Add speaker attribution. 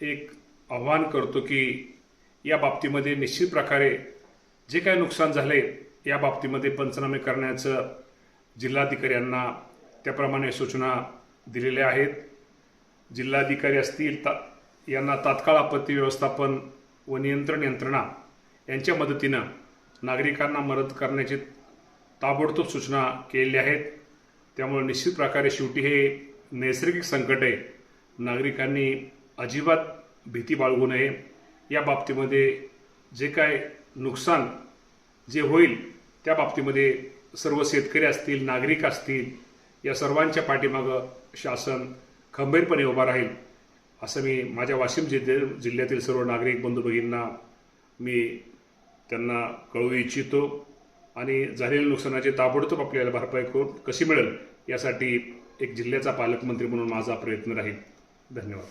Speaker 1: एक आव्हान करतो की या बाबतीमध्ये निश्चित प्रकारे जे काही नुकसान झाले या बाबतीमध्ये पंचनामे करण्याचं जिल्हाधिकाऱ्यांना त्याप्रमाणे सूचना दिलेल्या आहेत. जिल्हाधिकारी असतील ता यांना तात्काळ आपत्ती व्यवस्थापन व नियंत्रण यंत्रणा यांच्या मदतीनं नागरिकांना मदत करण्याची ताबडतोब सूचना केलेल्या आहेत. त्यामुळे निश्चित प्रकारे शेवटी हे नैसर्गिक संकट आहे. नागरिकांनी अजिबात भीती बाळगू नये. या बाबतीमध्ये जे काय नुकसान जे होईल त्या बाबतीमध्ये सर्व शेतकरी असतील नागरिक असतील या सर्वांच्या पाठीमागं शासन खंबीरपणे उभा राहील असं मी माझ्या वाशिम जिल्ह्या जिल्ह्यातील सर्व नागरिक बंधू भगिनींना मी त्यांना कळवू इच्छितो. आणि झालेल्या नुकसानाची ताबडतोब आपल्याला भरपाई करून कशी मिळेल यासाठी एक जिल्ह्याचा पालकमंत्री म्हणून माझा प्रयत्न राहील. धन्यवाद.